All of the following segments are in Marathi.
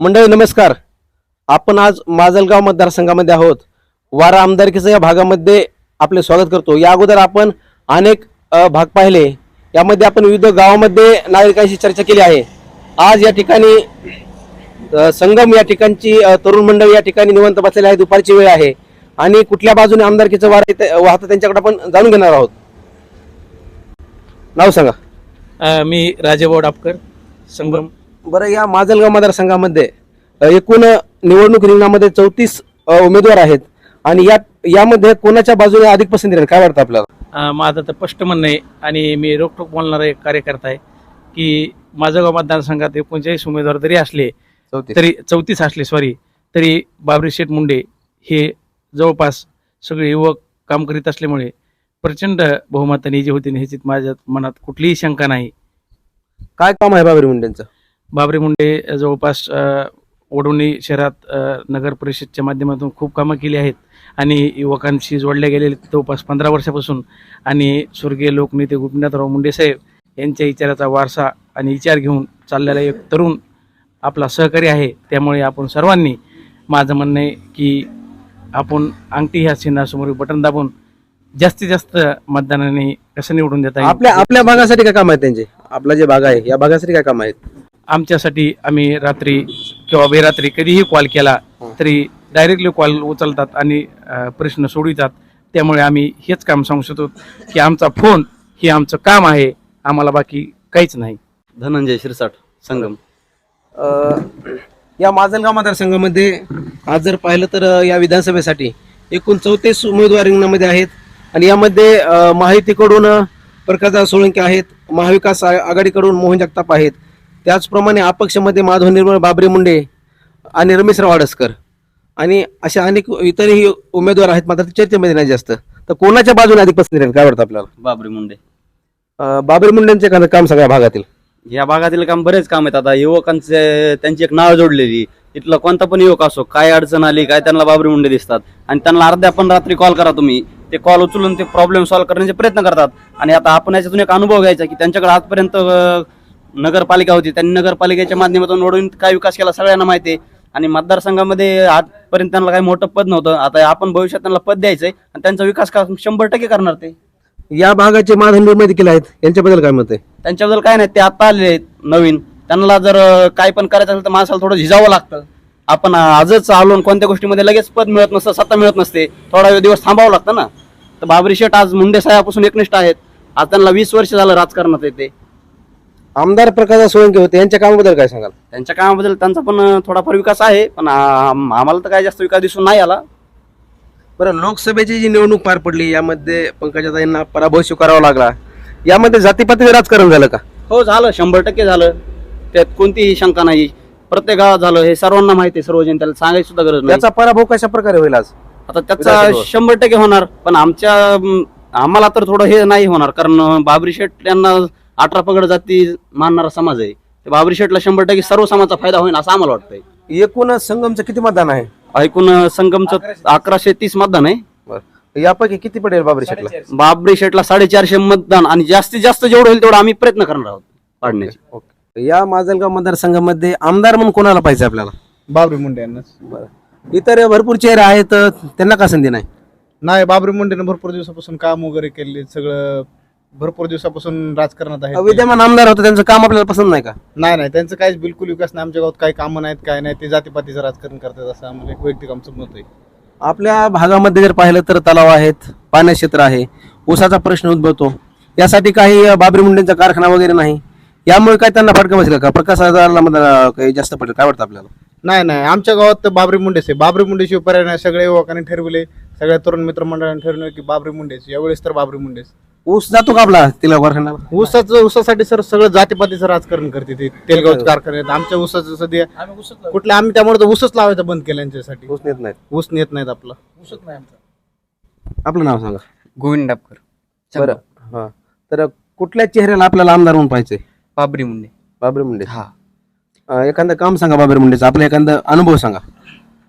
मंडळी नमस्कार. आपण आज माजलगाव मतदारसंघामध्ये आहोत. वारा आमदारकीचं या भागामध्ये आपले स्वागत करतो. या अगोदर आपण अनेक भाग पाहिले. यामध्ये आपण विविध गावामध्ये नागरिकांशी चर्चा केली आहे. आज या ठिकाणी संगम या ठिकाणची तरुण मंडळी या ठिकाणी निवंत बसलेली आहे. दुपारची वेळ आहे. आणि कुठल्या बाजूने आमदारकीचं वार वाहतं त्यांच्याकडे आपण जाणून घेणार आहोत. नाव सांगा. मी राजेभाऊ डापकर संगम. बरं या माजलगाव मतदारसंघामध्ये एकूण निवडणूक रिंगणामध्ये चौतीस उमेदवार आहेत. आणि या यामध्ये कोणाच्या बाजूने अधिक पसंती राहील? काय वाटतं आपल्याला? माझं तर स्पष्ट म्हणणं आहे आणि मी रोखोक बोलणारा एक कार्यकर्ता आहे की माझं गाव मतदारसंघात एकोणचाळीस उमेदवार जरी असले तरी चौतीस असले सॉरी तरी बाबरी शेठ मुंडे हे जवळपास सगळे युवक काम करीत असल्यामुळे प्रचंड बहुमताने जे होते ह्याची माझ्या मनात कुठलीही शंका नाही. काय काम आहे बाबरी मुंडेंचं? बाबरी मुंडे जवळपास ओढवणी शहरात नगर परिषदच्या माध्यमातून खूप कामं केली आहेत आणि युवकांशी जोडल्या गेलेले जवळपास पंधरा वर्षापासून. आणि स्वर्गीय लोकनेते गोपीनाथराव मुंडे साहेब यांच्या विचाराचा वारसा आणि विचार घेऊन चाललेला एक तरुण आपला सहकारी आहे. त्यामुळे आपण सर्वांनी माझं म्हणणं आहे की आपण अंगठी ह्या चिन्हासमोर बटन दाबून जास्तीत जास्त मतदानाने कसं निवडून देता आपल्या आपल्या भागासाठी काय काम आहेत त्यांचे? आपला जे भाग आहे या भागासाठी काय काम आहेत? आमच्यासाठी आम्ही रात्री किंवा बेरात्री कधीही कॉल केला तरी डायरेक्टली कॉल उचलतात आणि प्रश्न सोडवितात. त्यामुळे आम्ही हेच काम सांगू शकतो की आमचा फोन हे आमचं काम आहे आम्हाला बाकी काहीच नाही. धनंजय शिरसाट संगम. या माजलगाव मतदारसंघामध्ये आज जर पाहिलं तर या विधानसभेसाठी एकूण चौतीस उमेदवार रिंगणामध्ये आहेत आणि यामध्ये महायुतीकडून अ, प्रकाशदास सोळंके आहेत महाविकास आ- आघाडीकडून मोहन जगताप आहेत. त्याचप्रमाणे अपक्षमध्ये माधव निर्मळ बाबरे मुंडे आणि रमेशराव आडसकर आणि अशा अनेक इतरही उमेदवार आहेत मात्र ते चर्चेमध्ये नाही जास्त. तर कोणाच्या बाजूने अधिक पसंती राहील? काय वाटतं आपल्याला? बाबरी मुंडे. अ, बाबरे मुंडेंचे एखादं काम सगळ्या भागातील? या भागातील काम बरेच काम आहेत. आता युवकांचे त्यांची एक नाव जोडलेली. इथला कोणता पण युवक असो काय अडचण आली काय त्यांना बाबरी मुंडे दिसतात. आणि त्यांना अर्ध्या पण रात्री कॉल करा तुम्ही. ते कॉल उचलून ते प्रॉब्लेम सॉल्व्ह करण्याचे प्रयत्न करतात. आणि आता आपण याच्यातून एक अनुभव घ्यायचा की त्यांच्याकडे आजपर्यंत अं, नगरपालिका होती. त्यांनी नगरपालिकेच्या माध्यमातून वडून काय विकास केला सगळ्यांना माहिती आहे. आणि मतदारसंघामध्ये आजपर्यंत त्यांना काही मोठं पद नव्हतं. आता आपण भविष्यात त्यांना पद द्यायचंय आणि त्यांचा विकास का शंभर टक्के करणार ते. या भागाचे माधव निर्मळ देखील आहेत? यांच्याबद्दल काय मत आहे? त्यांच्याबद्दल काय नाही ते आता आलेले आहेत नवीन. त्यांना जर काय पण करायचं असेल तर माणसाला थोडं झिजावं लागतं. आपण आजच आलो कोणत्या गोष्टीमध्ये लगेच पद मिळत नसतं सत्ता मिळत नसते. थोडा वेळ दिवस थांबावं लागतं ना. तर बाबरी शेठ आज मुंडे साहेबापासून एकनिष्ठ आहेत. आज त्यांना वीस वर्ष झालं राजकारणात येते. आमदार प्रकाश सोळंके होते यांच्या कामाबद्दल काय सांगाल? त्यांच्या कामाबद्दल त्यांचा पण थोडाफार विकास आहे पण आम- आम्हाला तर काय जास्त विकास दिसून नाही आला. बरं लोकसभेची जी निवडणूक पार पडली यामध्ये पंकजाताईंना पराभव स्वीकारावा लागला. यामध्ये जातीपातीचं राजकारण झालं का? हो झालं. शंभर टक्के झालं. त्यात कोणतीही शंका नाही. प्रत्येक गावात झालं. हे सर्वांना माहिती आहे सर्व जनतेला. सांगायची सुद्धा गरज नाही. त्याचा पराभव कशा प्रकारे होईल आज? आता त्याचा विधानसभेवर. शंभर टक्के होणार. पण आमच्या आम्हाला तर थोडं हे नाही होणार. कारण अं, बाबरी शेठ यांना अठरा पगड जाती मानणारा समाज आहे. ते बाबरी शेठला शंभर टक्के सर्व समाजाचा फायदा होईल असं आम्हाला वाटतंय. एकूण संगमचं किती मतदान आहे? ऐकून संगमचं अकराशे तीस मतदान आहे. यापैकी किती पडेल बाबरी शेटला? बाबरी शेठला साडेचारशे मतदान आणि जास्तीत जास्त जेवढं होईल तेवढं आम्ही प्रयत्न करणार आहोत पाडण्याचे. ओके. या माजलगाव मतदारसंघामध्ये आमदार म्हणून कोणाला पाहिजे आपल्याला? बाबरी मुंडे बरं. इतर भरपूर चेहरे आहेत त्यांना का संधी नाही? नाही बाबरी मुंडेनं भरपूर दिवसापासून काम वगैरे केले सगळं भरपूर दिवसापासून राजकारणात आहे. विद्यमान आमदार होतं त्यांचं काम आपल्याला पसंत नाही का? नाही नाही त्यांचं काहीच बिलकुल विकास नाही. आमच्या गावात काही कामं नाहीत काय नाही ते जातीपातीचं राजकारण करतात असं आम्हाला एक वैयक्तिक आमचं मत आहे. आपल्या भागामध्ये जर पाहिलं तर तलाव आहेत पाण्याचे क्षेत्र आहे ऊसाचा प्रश्न उद्भवतो. यासाठी काही बाबरी मुंडेंचा कारखाना वगैरे नाही. यामुळे काय त्यांना फटका बसेल का? प्रकाश आजाराला काही जास्त पडेल काय वाटतं आपल्याला? नाही नाही आमच्या गावात तर बाबरी मुंडेच आहे. बाबरी मुंडेशिवाय पर्याय नाही. सगळ्या युवकांनी ठरविले सगळ्या तरुण मित्रमंडळाने ठरवले की बाबरी मुंडेच. यावेळेस तर बाबरी मुंडेच. ऊस जातो का आपला तिला कारखाना ऊसाचं ऊसासाठी सर सगळं जातीपातीचं राजकारण करते ते. तेलगाव कारखान्यात आमच्या ऊसाचं सध्या कुठल्या आम्ही त्यामुळे तर ऊसच लावायचं बंद केलं यांच्यासाठी. ऊस नेत नाहीत. ऊस नेत नाहीत आपलं. आपलं नाव सांगा. गोविंद डापकर. बरं. हा. तर कुठल्या चेहऱ्याला आपल्याला आमदार म्हणून पाहिजे बाबरी मुंडे. बाबरी मुंडे. हा. अं, एखादं काम सांगा बाबरी मुंडेचं. आपला एखादा अनुभव सांगा.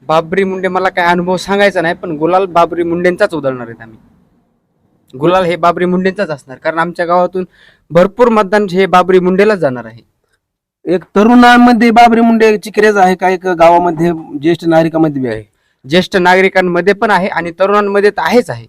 बाबरी मुंडे मला काय अनुभव सांगायचा नाही पण गुलाल बाबरी मुंडेंचाच उधळणार आहेत आम्ही. गुलाल हे बाबरी मुंडेंचाच असणार कारण आमच्या गावातून भरपूर मतदान हे बाबरी मुंडेलाच जाणार आहे. एक तरुणांमध्ये बाबरी मुंडेची क्रेज आहे का? एक गावामध्ये ज्येष्ठ नागरिकांमध्ये बी आहे. ज्येष्ठ नागरिकांमध्ये पण आहे आणि तरुणांमध्ये तर आहेच आहे.